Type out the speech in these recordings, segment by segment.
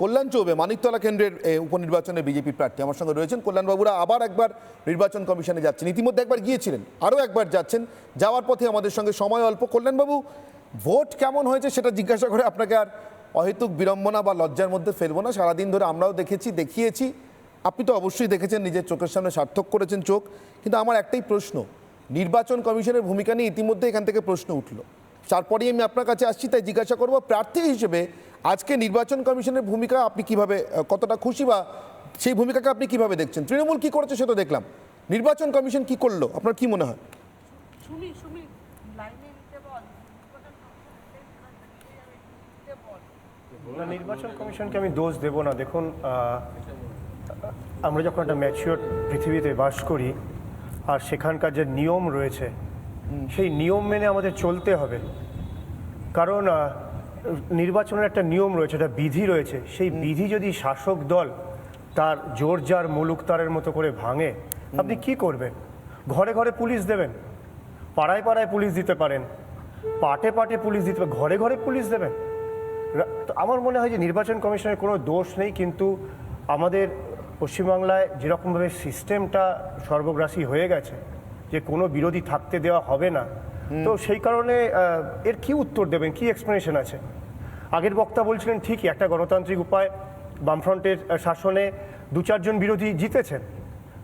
কল্যাণ চৌবে, মানিকতলা কেন্দ্রের উপনির্বাচনে বিজেপি প্রার্থী। আমার সঙ্গে রয়েছেন কল্যাণবাবুরা, আবার একবার নির্বাচন কমিশনে যাচ্ছেন। ইতিমধ্যে একবার গিয়েছিলেন, আরও একবার যাচ্ছেন। যাওয়ার পথে আমাদের সঙ্গে সময় অল্প। কল্যাণবাবু, ভোট কেমন হয়েছে সেটা জিজ্ঞাসা করে আপনাকে আর অহেতুক বিড়ম্বনা বা লজ্জার মধ্যে ফেলব না। সারাদিন ধরে আমরাও দেখেছি, দেখিয়েছি। আপনি তো অবশ্যই দেখেছেন, নিজের চোখের সামনে সার্থক করেছেন চোখ। কিন্তু আমার একটাই প্রশ্ন, নির্বাচন কমিশনের ভূমিকা নিয়ে ইতিমধ্যে এখান থেকে প্রশ্ন উঠল। তারপরেই আমি আপনার কাছে আসছি, তাই জিজ্ঞাসা করব, প্রার্থী হিসেবে আজকে নির্বাচন কমিশনের ভূমিকা আপনি কীভাবে কতটা খুশি বা সেই ভূমিকাকে আপনি কীভাবে দেখছেন? তৃণমূল কি করেছে সেটা দেখলাম। নির্বাচন কমিশন কি করল? আপনার কি মনে হয়? সুমি সুমি লাইনে নিতে বল। নির্বাচন না, নির্বাচন কমিশনকে আমি দোষ দেব না। দেখুন আমরা যখন একটা ম্যাচিওর পৃথিবীতে বাস করি আর সেখানকার যে নিয়ম রয়েছে সেই নিয়ম মেনে আমাদের চলতে হবে। কারণ নির্বাচনের একটা নিয়ম রয়েছে একটা বিধি রয়েছে। সেই বিধি যদি শাসক দল তার জোর জার মুলুক তারের মতো করে ভাঙে আপনি কি করবেন? ঘরে ঘরে পুলিশ দেবেন? পাড়ায় পাড়ায় পুলিশ দিতে পারেন? পাটে পাটে পুলিশ দিতে পারেন? ঘরে ঘরে পুলিশ দেবেন? তো আমার মনে হয় যে নির্বাচন কমিশনের কোনো দোষ নেই কিন্তু আমাদের পশ্চিমবাংলায় যেরকমভাবে সিস্টেমটা সর্বগ্রাসী হয়ে গেছে যে কোনো বিরোধী থাকতে দেওয়া হবে না তো সেই কারণে এর কি উত্তর দেবেন? কি এক্সপ্লেনেশন আছে? আগের বক্তা বলছিলেন ঠিকই, একটা গণতান্ত্রিক উপায়, বামফ্রন্টের শাসনে দু চারজন বিরোধী জিতেছেন।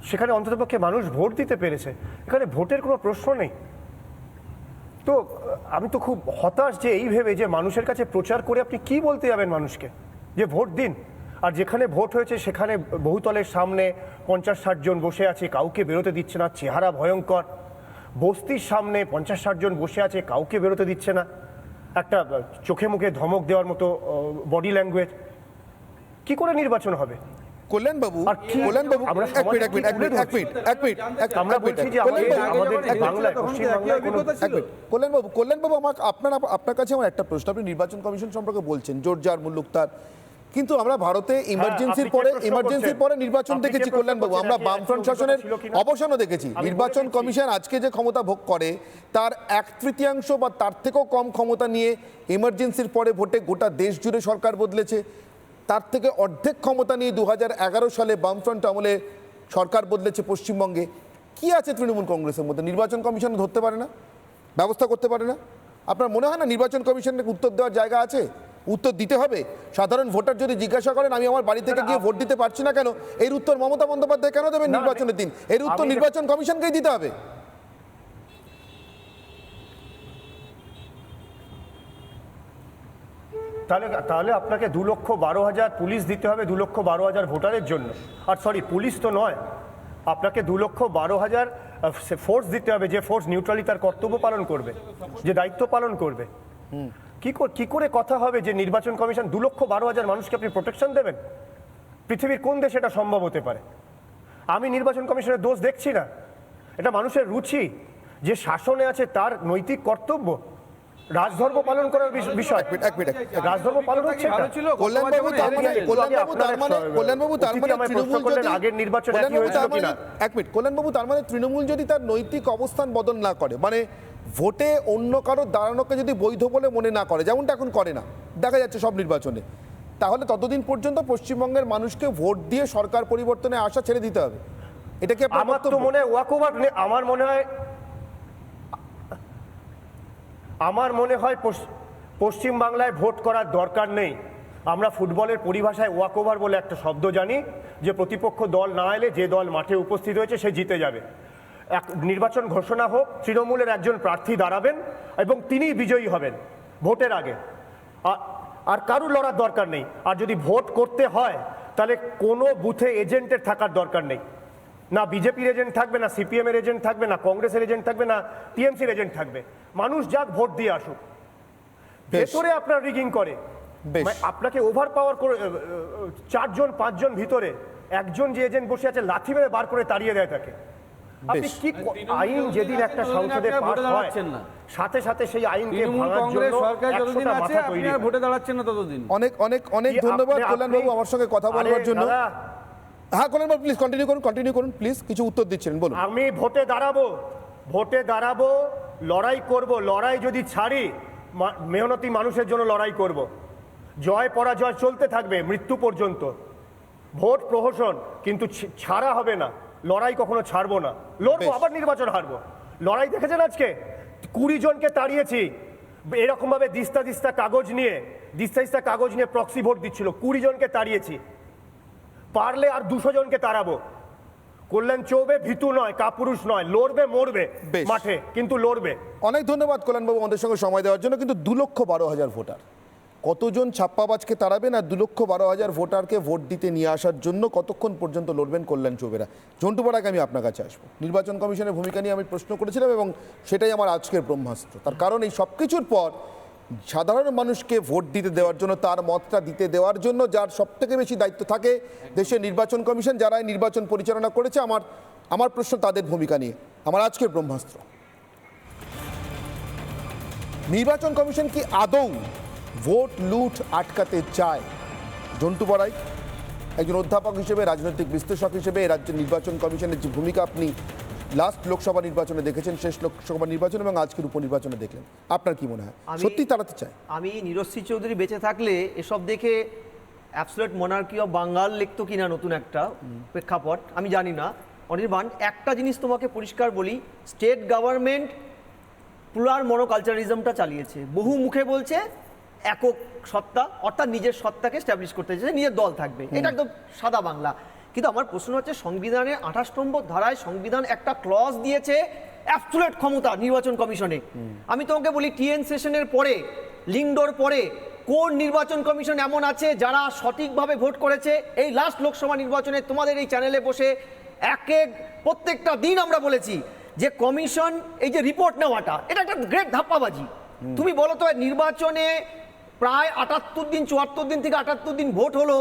সেখানে অন্ততপক্ষে মানুষ ভোট দিতে পেরেছে। এখানে ভোটের কোনো প্রশ্ন নেই। তো আমি তো খুব হতাশ যে এই ভেবে যে মানুষের কাছে প্রচার করে আপনি কি বলতে যাবেন মানুষকে? যে ভোট দিন। আর যেখানে ভোট হয়েছে, সেখানে বহুতলের সামনে পঞ্চাশ ষাট জন বসে আছে, কাউকে বেরোতে দিচ্ছে না, চেহারা ভয়ঙ্কর। বস্তির সামনে পঞ্চাশ ষাট জন বসে আছে কাউকে বেরোতে দিচ্ছে না। একটা চোখে মুখে ধমক দেওয়ার মতো বডি ল্যাঙ্গুয়েজ কি করে নির্বাচন হবে? কল্যাণবাবু আর কি- কল্যাণবাবু আমরা এক মিনিট এক মিনিট এক মিনিট এক মিনিট এক মিনিট আমরা বলছি যে আমাদের কল্যাণবাবু, আমাদের এক মিনিট, বাংলায় পশ্চিমবাংলায় কোনো এক মিনিট। কল্যাণবাবু কল্যাণবাবু আমার আপনার আপনার কাছে আমার একটা প্রশ্ন আপনি নির্বাচন কমিশন সম্পর্কে বলছেন জোরজার মুল্লুকতার। কিন্তু আমরা ভারতে ইমার্জেন্সির পরে প্রশ্ন ইমার্জেন্সির পরে নির্বাচন দেখেছি কল্যাণবাবু। আমরা বামফ্রন্ট শাসনের অবসানও দেখেছি। নির্বাচন কমিশন আজকে যে ক্ষমতা ভোগ করে তার এক তৃতীয়াংশ বা তার থেকেও কম ক্ষমতা নিয়ে ইমার্জেন্সির পরে ভোটে গোটা দেশ জুড়ে সরকার বদলেছে। তার থেকে অর্ধেক ক্ষমতা নিয়ে দু হাজার এগারো সালে বামফ্রন্ট আমলে সরকার বদলেছে পশ্চিমবঙ্গে। কি আছে তৃণমূল কংগ্রেসের মধ্যে? নির্বাচন কমিশন ধরতে পারে না? ব্যবস্থা করতে পারে না? আপনার মনে হয় না নির্বাচন কমিশনের উত্তর দেওয়ার জায়গা আছে? উত্তর দিতে হবে। সাধারণ ভোটার যদি জিজ্ঞাসা করেন আমি আমার বাড়ি থেকে গিয়ে ভোট দিতে পারছি না কেন? এর উত্তর মমতা বন্দ্যোপাধ্যায় কেন দেবেন নির্বাচনের দিন? এর উত্তর নির্বাচন কমিশনকেই দিতে হবে। তাহলে তাহলে আপনাকে দু লক্ষ বারো হাজার পুলিশ দিতে হবে দু লক্ষ বারো হাজার ভোটারের জন্য। আর সরি পুলিশ তো নয়। আপনাকে দু লক্ষ বারো হাজার ফোর্স দিতে হবে যে ফোর্স নিউট্রালি তার কর্তব্য পালন করবে যে দায়িত্ব পালন করবে। কি কর- কি করে কথা হবে যে নির্বাচন কমিশন দু লক্ষ বারো হাজার মানুষকে আপনি প্রোটেকশন দেবেন? পৃথিবীর কোন দেশে এটা সম্ভব হতে পারে? আমি নির্বাচন কমিশনের দোষ দেখছি না। এটা মানুষের রুচি। যে শাসনে আছে তার নৈতিক কর্তব্য। রাজধর্ম পালন করার বিষয় এক মিনিট, এক মিনিট, রাজধর্ম পালন হচ্ছে এটা। কল্যাণবাবু তার মানে কল্যাণবাবু তার মানে কল্যাণবাবু তার মানে তৃণমূল যদি আগের নির্বাচন কল্যাণবাবু হয়েছিল তার মানে কিনা? এক মিনিট কল্যাণবাবু তার মানে তৃণমূল যদি তার নৈতিক অবস্থান বদল না করে মানে ভোটে অন্য কারও দাঁড়ানোকে যদি বৈধ বলে মনে না করে যেমনটা এখন করে না দেখা যাচ্ছে সব নির্বাচনে তাহলে ততদিন পর্যন্ত পশ্চিমবঙ্গের মানুষকে ভোট দিয়ে সরকার পরিবর্তনে আশা ছেড়ে দিতে হবে এটা কি আমার তো মনে হয় ওয়াকওভার আমার মনে হয় আমার মনে হয় পশ্চ- পশ্চিমবাংলায় ভোট করার দরকার নেই। আমরা ফুটবলের পরিভাষায় ওয়াকওভার বলে একটা শব্দ জানি, যে প্রতিপক্ষ দল না এলে যে দল মাঠে উপস্থিত হয়েছে সে জিতে যাবে। এক, নির্বাচন ঘোষণা হোক, তৃণমূলের একজন প্রার্থী দাঁড়াবেন এবং তিনিই বিজয়ী হবেন ভোটের আগে। আর কারুর লড়ার দরকার নেই। আর যদি ভোট করতে হয়, তাহলে কোনো বুথে এজেন্টের থাকার দরকার নেই। না বিজেপির এজেন্ট থাকবে, না সিপিএমের এজেন্ট থাকবে, না কংগ্রেসের এজেন্ট থাকবে, না টিএমসির এজেন্ট থাকবে। মানুষ যাক ভোট দিয়ে আসুক। ভেতরে আপনার রিগিং করে। বেশ। মানে আপনাকে ওভার পাওয়ার করে চারজন পাঁচজন ভিতরে একজন যে এজেন্ট বসে আছে লাথি মেরে বার করে তাড়িয়ে দেয় তাকে। আপনি কি আইন যেদিন একটা সংসদে পাস ভোটে হয় দাঁড়াচ্ছেন সাথে সাথে সেই আইনকে ভাঙার জন্য সরকার যতদিন আছে আপনি আর ভোটে দাঁড়াচ্ছেন না ততদিন। অনেক অনেক অনেক ধন্যবাদ কল্যাণবাবু আপনি- আমার সঙ্গে কথা বলবার জন্য। হ্যাঁ কল্যাণবাবু প্লিজ কন্টিনিউ করুন কন্টিনিউ করুন প্লিজ কিছু উত্তর দিচ্ছিলেন বলুন। আমি ভোটে দাঁড়াবো ভোটে দাঁড়াবো লড়াই করব লড়াই যদি ছাড়ি মেহনতি মানুষের জন্য লড়াই করব। জয় পরাজয় চলতে থাকবে মৃত্যু পর্যন্ত। ভোট প্রহসন কিন্তু ছাড়া হবে না। লড়াই কখনো ছাড়বো না। লড়বো আবার নির্বাচন হারবো। লড়াই দেখেছেন আজকে? কুড়ি জনকে তাড়িয়েছি। এরকম ভাবে দিস্তা দিস্তা কাগজ নিয়ে দিস্তা দিস্তা কাগজ নিয়ে প্রক্সি ভোট দিচ্ছিল। কুড়ি জনকে তাড়িয়েছি। পারলে আর দুশো জনকে তাড়াবো। কল্যাণ চৌবে ভীতু নয় কাপুরুষ নয় লড়বে মরবে। মাঠে কিন্তু লড়বে। অনেক ধন্যবাদ কল্যাণবাবু আমাদের সঙ্গে সময় দেওয়ার জন্য কিন্তু দু লক্ষ বারো হাজার ভোটার। কতজন ছাপ্পাবাজকে তাড়াবেন আর দু লক্ষ বারো হাজার ভোটারকে ভোট দিতে নিয়ে আসার জন্য কতক্ষণ পর্যন্ত লড়বেন কল্যাণ চৌবেরা? জন্টু পাড়াকে আমি আপনার কাছে আসব। নির্বাচন কমিশনের ভূমিকা নিয়ে আমি প্রশ্ন করেছিলাম এবং সেটাই আমার আজকের ব্রহ্মাস্ত্র। তার কারণ এই সব কিছুর পর সাধারণ মানুষকে ভোট দিতে দেওয়ার জন্য, তার মতটা দিতে দেওয়ার জন্য যার সব থেকে বেশি দায়িত্ব থাকে দেশের নির্বাচন কমিশন যারা নির্বাচন পরিচালনা করেছে, আমার আমার প্রশ্ন তাদের ভূমিকা নিয়ে। আমার আজকের ব্রহ্মাস্ত্র। নির্বাচন কমিশন কি আদৌ ভোট লুট আটকাতে চায়? জন্টু বড়াই একজন অধ্যাপক হিসেবে, রাজনৈতিক বিশ্লেষক হিসেবে এই রাজ্যের নির্বাচন কমিশনের যে ভূমিকা আপনি লাস্ট লোকসভা নির্বাচনে দেখেছেন শেষ লোকসভা নির্বাচন এবং আজকের উপনির্বাচনে দেখলেন। আপনার কি মনে হয়? আমি- সত্যি তাড়াতে চায় আমি নিরশ্রী চৌধুরী বেঁচে থাকলে এসব দেখে অ্যাবসোলেট মনার্কি অফ বাঙ্গাল লিখতো কিনা নতুন একটা প্রেক্ষাপট আমি জানি না। অনির্বাণ একটা জিনিস তোমাকে পরিষ্কার বলি স্টেট গভর্নমেন্ট পুরার মনোকালচারিজমটা চালিয়েছে। বহু মুখে বলছে একক সত্তা অর্থাৎ নিজের সত্তাকে স্ট্যাবলিশ করতে চাইছে নিজের দল থাকবে। এটা একদম সাদা বাংলা। কিন্তু আমার প্রশ্ন হচ্ছে সংবিধানের আঠাশ নম্বর ধারায় সংবিধান একটা ক্লজ দিয়েছে অ্যাবসুলেট ক্ষমতা নির্বাচন কমিশনে। আমি তোমাকে বলি টিএন সেশনের পরে লিংডোর পরে কোন নির্বাচন কমিশন এমন আছে যারা সঠিকভাবে ভোট করেছে? এই লাস্ট লোকসভা নির্বাচনে তোমাদের এই চ্যানেলে বসে এক এক প্রত্যেকটা দিন আমরা বলেছি যে কমিশন এই যে রিপোর্ট নেওয়াটা এটা একটা গ্রেট ধাপ্পাবাজি। তুমি বলো তো নির্বাচনে প্রায় আটাত্তর দিন চুয়াত্তর দিন থেকে আটাত্তর দিন ভোট হলো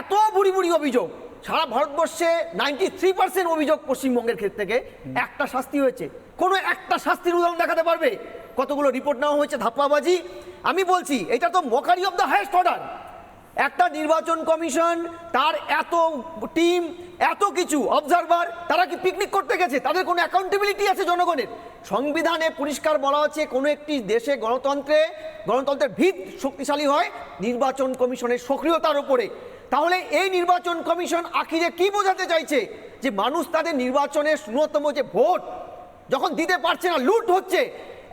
এত বুড়ি বুড়ি অভিযোগ। সারা ভারতবর্ষে নাইনটি থ্রি পার্সেন্ট অভিযোগ পশ্চিমবঙ্গের ক্ষেত্রে থেকে একটা শাস্তি হয়েছে। কোনো একটা শাস্তির উদাহরণ দেখাতে পারবে? কতগুলো রিপোর্ট নেওয়া হয়েছে ধাপ্পাবাজি? আমি বলছি এটা তো mockery of the highest order একটা নির্বাচন কমিশন তার এত টিম এত কিছু অবজারভার তারা কি পিকনিক করতে গেছে? তাদের কোনো অ্যাকাউন্টেবিলিটি আছে জনগণের? সংবিধানে পরিষ্কার বলা আছে কোনো একটি দেশে গণতন্ত্রে গণতন্ত্রের ভিত শক্তিশালী হয় নির্বাচন কমিশনের সক্রিয়তার উপরে। তাহলে এই নির্বাচন কমিশন আখিরে কি বোঝাতে চাইছে? যে মানুষ তাদের নির্বাচনের ন্যূনতম যে ভোট, যখন দিতে পারছে না, লুট হচ্ছে।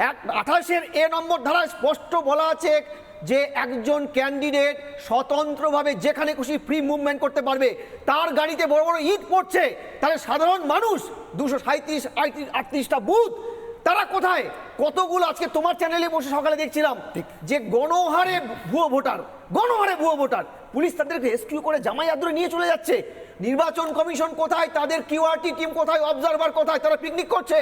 এক আঠাশের এ নম্বর ধারায় স্পষ্ট বলা আছে যে একজন ক্যান্ডিডেট স্বতন্ত্রভাবে যেখানে খুশি ফ্রি মুভমেন্ট করতে পারবে, তার গাড়িতে বড় বড় ইট পড়ছে। তাহলে সাধারণ মানুষ দুশো সাঁত্রিশ আটত্রিশটা বুথ তারা কোথায়? কতগুলো আজকে তোমার চ্যানেলে বসে সকালে দেখছিলাম যে গণহারে ভুয়ো ভোটার গণহারে ভুয়ো ভোটার। পুলিশ তাদেরকে রেস্কিউ করে জামাই আদরে নিয়ে চলে যাচ্ছে। নির্বাচন কমিশন কোথায়? তাদের কিউআরটি টিম কোথায়? অবজারভার কোথায়? তারা পিকনিক করছে।